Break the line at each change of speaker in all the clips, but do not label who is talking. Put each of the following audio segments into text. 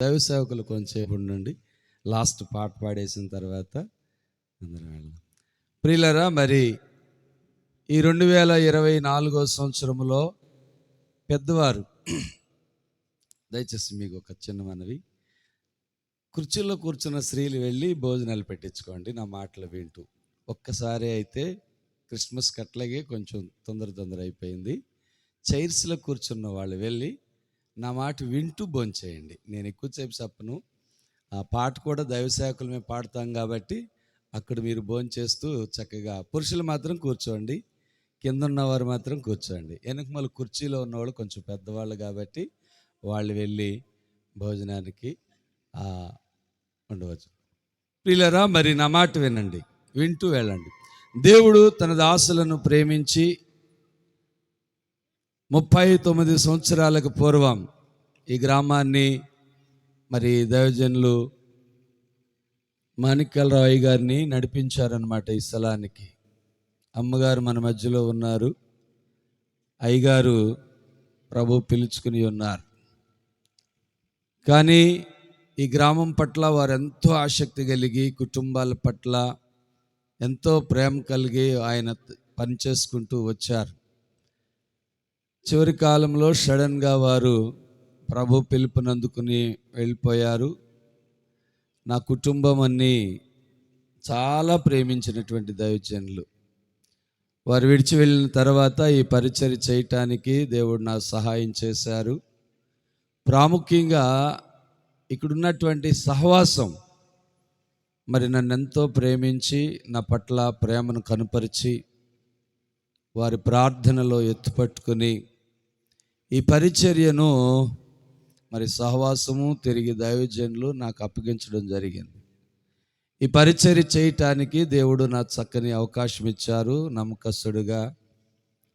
దైవ సేవకులు కొంచెంసేపు ఉండండి లాస్ట్ పాట పాడేసిన తర్వాత అందరం వెళ్దాం. ప్రియులరా మరి ఈ రెండు వేల ఇరవై నాలుగో సంవత్సరంలో పెద్దవారు దయచేసి మీకు ఒక చిన్న మనవి. కుర్చీలో కూర్చున్న స్త్రీలు వెళ్ళి భోజనాలు పెట్టించుకోండి నా మాటలు వింటూ. ఒక్కసారి అయితే క్రిస్మస్ కట్లాగే కొంచెం తొందర తొందర అయిపోయింది. చైర్స్లో కూర్చున్న వాళ్ళు వెళ్ళి నా మాట వింటూ భోంచేయండి. నేను ఎక్కువసేపు చెప్పను. ఆ పాట కూడా దైవ మేము పాడతాం కాబట్టి అక్కడ మీరు భోంచేస్తూ చక్కగా పురుషులు మాత్రం కూర్చోండి. కింద ఉన్నవారు మాత్రం కూర్చోండి. వెనక మళ్ళీ కుర్చీలో ఉన్నవాళ్ళు కొంచెం పెద్దవాళ్ళు కాబట్టి వాళ్ళు వెళ్ళి భోజనానికి ఉండవచ్చు. ప్రియులరా మరి నా మాట వినండి. వింటూ వెళ్ళండి. దేవుడు తన దాసులను ప్రేమించి ముప్పై తొమ్మిది సంవత్సరాలకు పూర్వం ఈ గ్రామాన్ని మరి దైవజనులు మాణిక్యాలరావు గారిని నడిపించారనమాట ఈ స్థలానికి. అమ్మగారు మన మధ్యలో ఉన్నారు. అయ్యగారు ప్రభు పిలుచుకుని ఉన్నారు. కానీ ఈ గ్రామం పట్ల వారు ఎంతో ఆసక్తి కలిగి కుటుంబాల పట్ల ఎంతో ప్రేమ కలిగి ఆయన పని చేసుకుంటూ వచ్చారు. చివరి కాలంలో సడన్గా వారు ప్రభు పిలుపునందుకుని వెళ్ళిపోయారు. నా కుటుంబం అన్ని చాలా ప్రేమించినటువంటి దైవజనులు. వారు విడిచి వెళ్ళిన తర్వాత ఈ పరిచర్య చేయటానికి దేవుడు నాకు సహాయం చేశారు. ప్రాముఖ్యంగా ఇక్కడున్నటువంటి సహవాసం మరి నన్ను ఎంతో ప్రేమించి నా పట్ల ప్రేమను కనుపరిచి వారి ప్రార్థనలో ఎత్తుపట్టుకుని ఈ పరిచర్యను మరి సహవాసము తిరిగి దైవజనులు నాకు అప్పగించడం జరిగింది. ఈ పరిచర్య చేయటానికి దేవుడు నాకు చక్కని అవకాశం ఇచ్చారు నమ్మకస్తుడుగా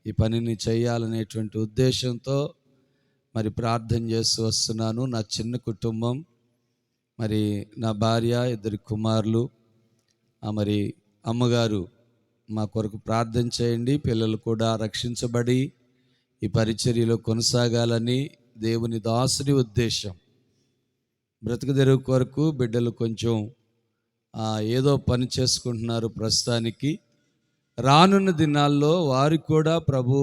ఈ పనిని చేయాలనేటువంటి ఉద్దేశంతో మరి ప్రార్థన చేస్తూ వస్తున్నాను. నా చిన్న కుటుంబం మరి నా భార్య ఇద్దరు కుమారులు ఆ మరి అమ్మగారు మా కొరకు ప్రార్థన చేయండి. పిల్లలు కూడా రక్షించబడి ఈ పరిచర్యలో కొనసాగాలని దేవుని దాసుని ఉద్దేశం. బ్రతుకు తెరువు కొరకు బిడ్డలు కొంచెం ఏదో పని చేసుకుంటున్నారు ప్రస్తుతానికి. రానున్న దినాల్లో వారు కూడా ప్రభు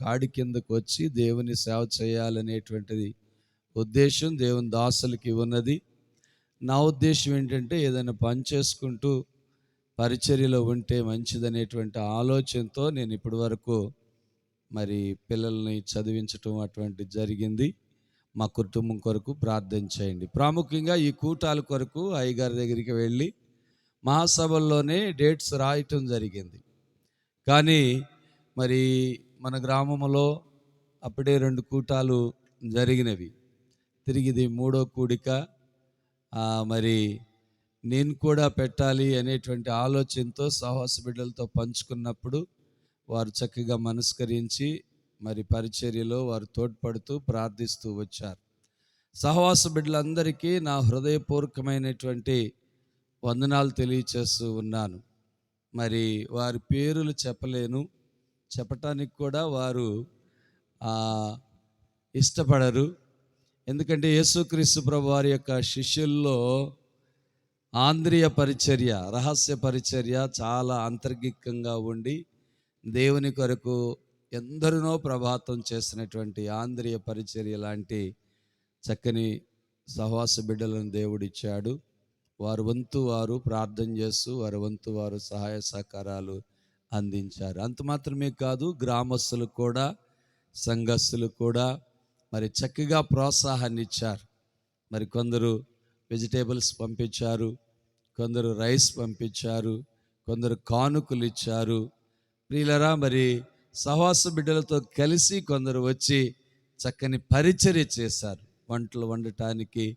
కాడి కిందకు వచ్చి దేవుని సేవ చేయాలనేటువంటిది ఉద్దేశం దేవుని దాసులకి ఉన్నది. నా ఉద్దేశం ఏంటంటే ఏదైనా పని చేసుకుంటూ పరిచర్యలో ఉంటే మంచిదనేటువంటి ఆలోచనతో నేను ఇప్పటి వరకు మరి పిల్లల్ని చదివించటం అటువంటి జరిగింది. మా కుటుంబం కొరకు ప్రార్థన చేయండి. ప్రాముఖ్యంగా ఈ కూటాల కొరకు అయ్యగారి దగ్గరికి వెళ్ళి మహాసభల్లోనే డేట్స్ రాయటం జరిగింది. కానీ మరి మన గ్రామంలో అప్పుడే రెండు కూటాలు జరిగినవి. తిరిగిది మూడో కూడిక. మరి నేను కూడా పెట్టాలి అనేటువంటి ఆలోచనతో సహవాస బిడ్డలతో పంచుకున్నప్పుడు వారు చక్కగా మనస్కరించి మరి పరిచర్యలో వారు తోడ్పడుతూ ప్రార్థిస్తూ వచ్చారు. సహవాస బిడ్డలందరికీ నా హృదయపూర్వకమైనటువంటి వందనాలు తెలియచేస్తూ ఉన్నాను. మరి వారి పేర్లు చెప్పలేను. చెప్పటానికి కూడా వారు ఇష్టపడరు. ఎందుకంటే యేసుక్రీస్తు ప్రభు వారి యొక్క శిష్యుల్లో ఆంధ్రియ పరిచర్య రహస్య పరిచర్య చాలా అంతర్గికంగా ఉండి దేవుని కొరకు ఎందరినో ప్రభాతం చేసినటువంటి ఆంధ్రియ పరిచర్య లాంటి చక్కని సహవాస బిడ్డలను దేవుడిచ్చాడు. వారు వంతు వారు ప్రార్థన చేస్తూ వారి వంతు వారు సహాయ సహకారాలు అందించారు. అంత మాత్రమే కాదు గ్రామస్తులు కూడా సంఘస్థులు కూడా మరి చక్కగా ప్రోత్సాహాన్ని ఇచ్చారు మరి కొందరు వెజిటేబుల్స్ పంపించారు కొందరు రైస్ పంపించారు కొందరు కానుకలు ఇచ్చారు ప్రియులరా మరి సహవాస బిడ్డలతో కలిసి కొందరు వచ్చి చక్కని పరిచర్య చేశారు. వంటలు వండటానికి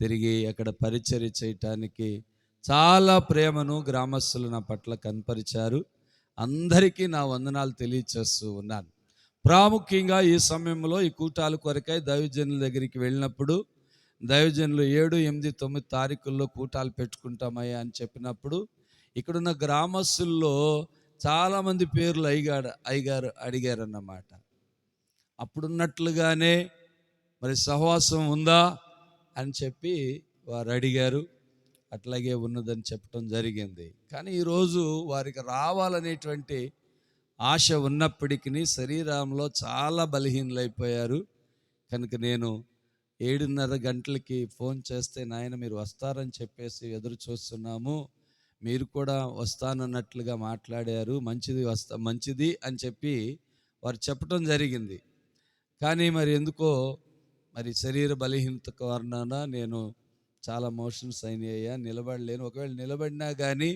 తిరిగి అక్కడ పరిచర్య చేయటానికి చాలా ప్రేమను గ్రామస్తులు నా పట్ల కనపరిచారు. అందరికీ నా వందనాలు తెలియచేస్తూ ఉన్నాను. ప్రాముఖ్యంగా ఈ సమయంలో ఈ కూటాల కొరకై దైవజనుల దగ్గరికి వెళ్ళినప్పుడు దైవజనులు ఏడు ఎనిమిది తొమ్మిది తారీఖుల్లో కూటాలు పెట్టుకుంటామయ్యా అని చెప్పినప్పుడు ఇక్కడున్న గ్రామస్తుల్లో చాలామంది పేర్లు అయ్యగారు అయ్యగారు అడిగారన్నమాట. అప్పుడున్నట్లుగానే మరి సహవాసం ఉందా అని చెప్పి వారు అడిగారు. అట్లాగే ఉన్నదని చెప్పడం జరిగింది. కానీ ఈరోజు వారికి రావాలనేటువంటి ఆశ ఉన్నప్పటికీ శరీరంలో చాలా బలహీనలైపోయారు. కనుక నేను ఏడున్నర గంటలకి ఫోన్ చేస్తే నాయన మీరు వస్తారని చెప్పేసి ఎదురు చూస్తున్నాము మీరు కూడా వస్తానన్నట్లుగా మాట్లాడారు. మంచిది వస్తా మంచిది అని చెప్పి వారు చెప్పడం జరిగింది. కానీ మరి ఎందుకో మరి శరీర బలహీనత కారణాన నేను చాలా మోషన్స్ అయినాయ్యా నిలబడలేను. ఒకవేళ నిలబడినా కానీ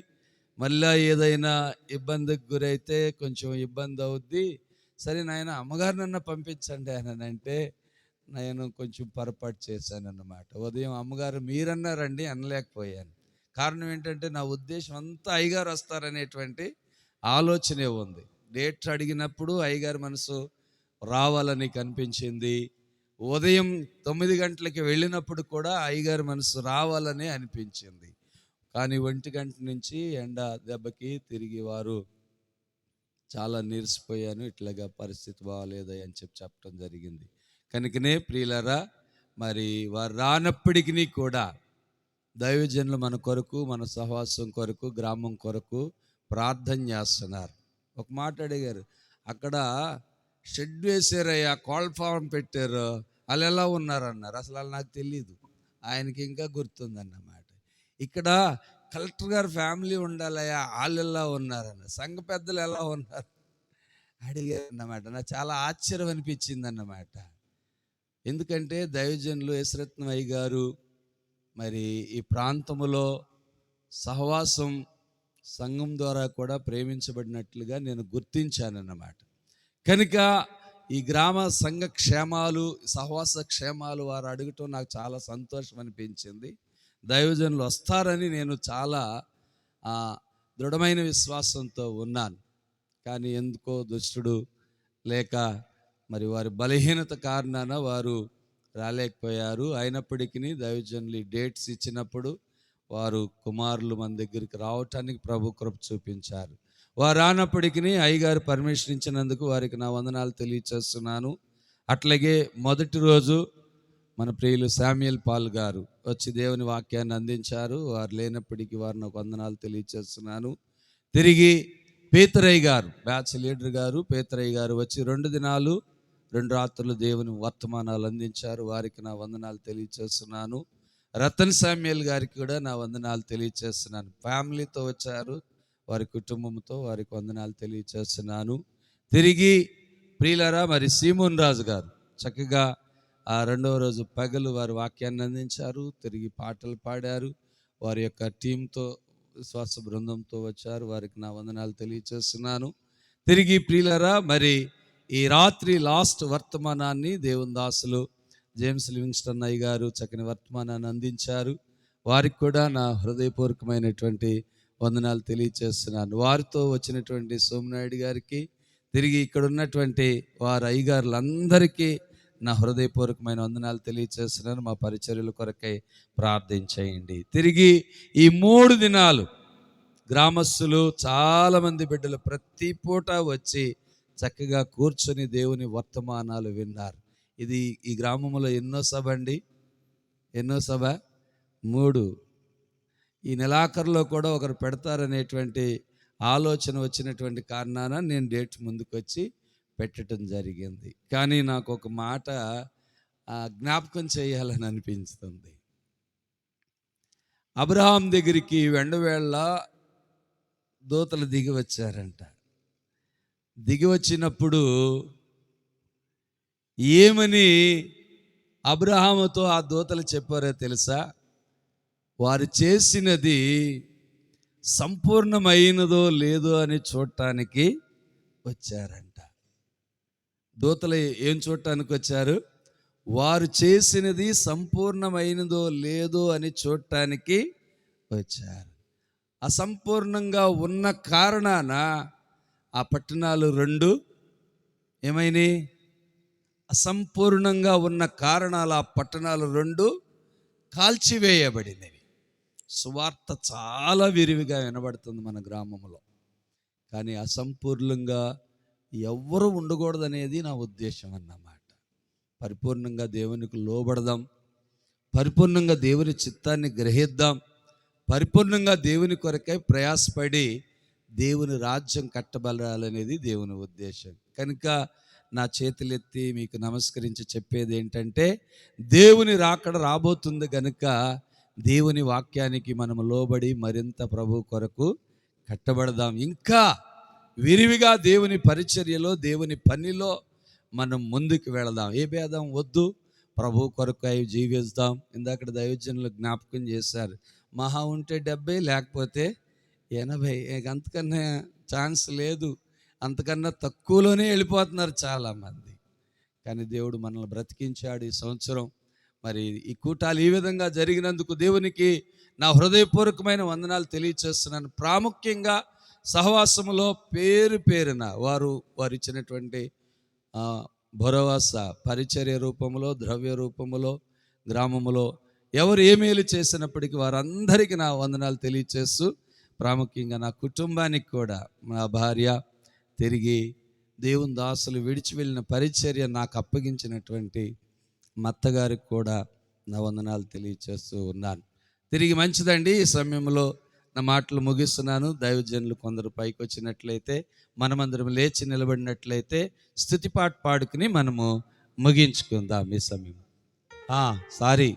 మళ్ళా ఏదైనా ఇబ్బందికి గురైతే కొంచెం ఇబ్బంది అవుద్ది. సరే నాయన అమ్మగారినన్నా పంపించండి అని అంటే నేను కొంచెం పొరపాటు చేశాను అన్నమాట ఉదయం అమ్మగారు మీరన్నారండి అనలేకపోయాను. కారణం ఏంటంటే నా ఉద్దేశం అంతా అయ్యగారు వస్తారనేటువంటి ఆలోచనే ఉంది. డేట్ అడిగినప్పుడు అయ్యగారి మనసు రావాలని కనిపించింది. ఉదయం తొమ్మిది గంటలకి వెళ్ళినప్పుడు కూడా అయ్యగారి మనసు రావాలని అనిపించింది. కానీ ఒంటి గంట నుంచి ఎండ దెబ్బకి తిరిగి వారు చాలా నీరసిపోయాను ఇట్లాగా పరిస్థితి బాగాలేదు అని చెప్పి చెప్పడం జరిగింది. కనుకనే ప్రియులరా మరి వారు రానప్పటికీ కూడా దైవజనులు మన కొరకు మన సహవాసం కొరకు గ్రామం కొరకు ప్రార్థన చేస్తున్నారు. ఒక మాట అడిగారు అక్కడ షెడ్ వేసారయ్యా కోళ్ళ ఫారం పెట్టారు వాళ్ళు ఎలా ఉన్నారన్నారు? అసలు వాళ్ళు నాకు తెలియదు ఆయనకి ఇంకా గుర్తుందన్నమాట. ఇక్కడ కలెక్టర్ గారు ఫ్యామిలీ ఉండాలయ్యా వాళ్ళు ఎలా ఉన్నారన్న సంఘ పెద్దలు ఎలా ఉన్నారు? అడిగారు అన్నమాట నాకు చాలా ఆశ్చర్యం అనిపించింది అన్నమాట ఎందుకంటే దైవజనులు యశ్రత్నమయ్య గారు మరి ఈ ప్రాంతములో సహవాసం సంఘం ద్వారా కూడా ప్రేమించబడినట్లుగా నేను గుర్తించానన్నమాట. కనుక ఈ గ్రామ సంఘ క్షేమాలు సహవాస క్షేమాలు వారు అడగటం నాకు చాలా సంతోషం అనిపించింది. దైవజనులు వస్తారని నేను చాలా దృఢమైన విశ్వాసంతో ఉన్నాను. కానీ ఎందుకో దుష్టుడు లేక మరి వారి బలహీనత కారణాన వారు రాలేకపోయారు. అయినప్పటికీ దైవజనులు డేట్స్ ఇచ్చినప్పుడు వారు కుమారులు మన దగ్గరికి రావటానికి ప్రభు కృప చూపించారు. వారు రానప్పటికీ అయ్యగారు పర్మిషన్ ఇచ్చినందుకు వారికి నా వందనాలు తెలియచేస్తున్నాను. అట్లాగే మొదటి రోజు మన ప్రియులు శామ్యుల్ పాల్ గారు వచ్చి దేవుని వాక్యాన్ని అందించారు. వారు లేనప్పటికీ వారు నాకు వందనాలు తెలియచేస్తున్నాను. తిరిగి పేతరయ్య గారు బ్యాచ్ లీడర్ గారు పేతరయ్య గారు వచ్చి రెండు దినాలు రెండు రాత్రులు దేవుని వర్తమానాలు అందించారు. వారికి నా వందనాలు తెలియచేస్తున్నాను. రతన్ సామ్యుల్ గారికి కూడా నా వందనాలు తెలియచేస్తున్నాను. ఫ్యామిలీతో వచ్చారు. వారి కుటుంబంతో వారికి వందనాలు తెలియచేస్తున్నాను. తిరిగి ప్రియులరా మరి సీమోన్ రాజు గారు చక్కగా ఆ రెండవ రోజు పగలు వారి వాక్యాన్ని అందించారు. తిరిగి పాటలు పాడారు. వారి యొక్క టీంతో విశ్వాస బృందంతో వచ్చారు. వారికి నా వందనాలు తెలియచేస్తున్నాను. తిరిగి ప్రియులరా మరి ఈ రాత్రి లాస్ట్ వర్తమానాన్ని దేవుని దాసులు జేమ్స్ లివింగ్స్టన్ అయ్య గారు చక్కని వర్తమానాన్ని అందించారు. వారికి కూడా నా హృదయపూర్వకమైనటువంటి వందనాలు తెలియచేస్తున్నాను. వారితో వచ్చినటువంటి సోమనాయుడు గారికి తిరిగి ఇక్కడ ఉన్నటువంటి వారి అయ్యగారులందరికీ నా హృదయపూర్వకమైన వందనాలు తెలియచేస్తున్నాను. మా పరిచర్యల కొరకై ప్రార్థించేయండి. తిరిగి ఈ మూడు దినాలు గ్రామస్తులు చాలామంది బిడ్డలు ప్రతి పూట వచ్చి చక్కగా కూర్చొని దేవుని వర్తమానాలు విన్నారు. ఇది ఈ గ్రామంలో ఎన్నో సభ అండి? ఎన్నో సభ? మూడు. ఈ నెలాఖరులో కూడా ఒకరు పెడతారనేటువంటి ఆలోచన వచ్చినటువంటి కారణాన నేను డేట్ ముందుకొచ్చి పెట్టడం జరిగింది. కానీ నాకు ఒక మాట జ్ఞాపకం చేయాలని అనిపిస్తుంది అబ్రహాం దగ్గరికి వెండవేళ్ళ దూతలు దిగి వచ్చారంట. దిగి వచ్చినప్పుడు ఏమని అబ్రహాముతో ఆ దూతలు చెప్పారో తెలుసా? వారు చేసినది సంపూర్ణమైనదో లేదో అని చూడటానికి వచ్చారంట. దూతలు ఏం చూడటానికి వచ్చారు? వారు చేసినది సంపూర్ణమైనదో లేదో అని చూడటానికి వచ్చారు. అసంపూర్ణంగా ఉన్న కారణాన ఆ పట్టణాలు రెండు ఏమైనాయి అసంపూర్ణంగా ఉన్న కారణాలు ఆ పట్టణాలు రెండు కాల్చివేయబడినవి. సువార్త చాలా విరివిగా వినబడుతుంది మన గ్రామంలో. కానీ అసంపూర్ణంగా ఎవ్వరూ ఉండకూడదనేది నా ఉద్దేశం అన్నమాట. పరిపూర్ణంగా దేవునికి లోబడదాం. పరిపూర్ణంగా దేవుని చిత్తాన్ని గ్రహిద్దాం. పరిపూర్ణంగా దేవుని కొరకై ప్రయాసపడి దేవుని రాజ్యం కట్టబడాలనేది దేవుని ఉద్దేశం. కనుక నా చేతులెత్తి మీకు నమస్కరించి చెప్పేది ఏంటంటే దేవుని రాకడ రాబోతుంది గనుక దేవుని వాక్యానికి మనము లోబడి మరింత ప్రభు కొరకు కట్టబడదాం. ఇంకా విరివిగా దేవుని పరిచర్యలో దేవుని పనిలో మనం ముందుకు వెళదాం. ఏ భేదం వద్దు. ప్రభు కొరకు అవి జీవిస్తాం. ఇందాక దైవజనులు జ్ఞాపకం చేశారు. మహా ఉంటే డెబ్బై లేకపోతే ఎనభై అంతకన్నా ఛాన్స్ లేదు. అంతకన్నా తక్కువలోనే వెళ్ళిపోతున్నారు చాలామంది. కానీ దేవుడు మనల్ని బ్రతికించాడు ఈ సంవత్సరం. మరి ఈ కూటాలు ఈ విధంగా జరిగినందుకు దేవునికి నా హృదయపూర్వకమైన వందనాలు తెలియచేస్తున్నాను. ప్రాముఖ్యంగా సహవాసములో పేరు పేరున వారు వారు ఇచ్చినటువంటి ఆ, భరోవాస పరిచర్య రూపములో ద్రవ్య రూపములో గ్రామములో ఎవరు ఏ మేలు చేసినప్పటికీ వారందరికీ నా వందనాలు తెలియచేస్తూ ప్రాముఖ్యంగా నా కుటుంబానికి కూడా నా భార్య తిరిగి దేవుని దాసులు విడిచి వెళ్ళిన పరిచర్య నాకు అప్పగించినటువంటి మా అత్తగారికి కూడా నా వందనాలు తెలియచేస్తూ ఉన్నాను. తిరిగి మంచిదండి. ఈ సమయంలో నా మాటలు ముగిస్తున్నాను. దైవజనులు కొందరు పైకి వచ్చినట్లయితే మనమందరం లేచి నిలబడినట్లయితే స్థుతిపాటు పాడుకుని మనము ముగించుకుందాం ఈ సమయం. సారీ.